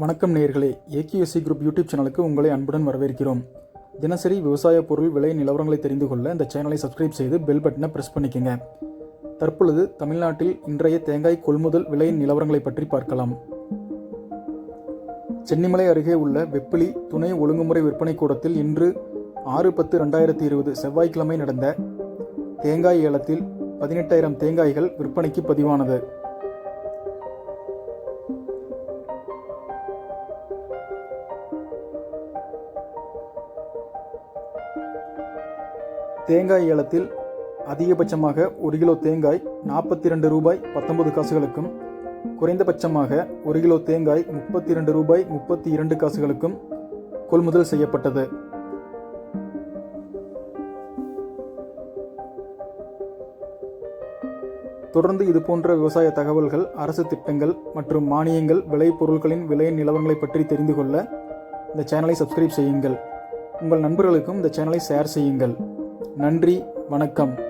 வணக்கம் நேர்களே AKSC group YouTube சேனலுக்கு உங்களை அன்புடன் வரவேற்கிறோம். தினசரி விவசாய பொருள் விலை நிலவரங்களை தெரிந்து கொள்ள இந்த சேனலை சப்ஸ்கிரைப் செய்து பெல் பட்டனை ப்ரெஸ் பண்ணிக்கங்க. தற்பொழுது தமிழ்நாட்டில் இன்றைய தேங்காய் கொள்முதல் விலை நிலவரங்களை பற்றி பார்க்கலாம். சென்னிமலை அருகே உள்ள வெப்பிலி துணை ஒழுங்குமுறை விற்பனை கூடத்தில் இன்று ஆறு பத்து ரெண்டாயிரத்தி இருபது செவ்வாய்க்கிழமை நடந்த தேங்காய் ஏலத்தில் பதினெட்டாயிரம் தேங்காய்கள் விற்பனைக்கு பதிவானது. தேங்காய் ஏலத்தில் அதிகபட்சமாக ஒரு கிலோ தேங்காய் நாற்பத்தி ரெண்டு ரூபாய் பத்தொன்பது காசுகளுக்கும் குறைந்தபட்சமாக ஒரு கிலோ தேங்காய் முப்பத்தி ரெண்டு ரூபாய் முப்பத்தி இரண்டு காசுகளுக்கும் கொள்முதல் செய்யப்பட்டது. தொடர்ந்து இதுபோன்ற விவசாய தகவல்கள் அரசு திட்டங்கள் மற்றும் மானியங்கள் விளைபொருட்களின் விலை நிலவரங்களை பற்றி தெரிந்து கொள்ள இந்த சேனலை சப்ஸ்கிரைப் செய்யுங்கள். உங்கள் நண்பர்களுக்கும் இந்த சேனலை ஷேர் செய்யுங்கள். நன்றி வணக்கம்.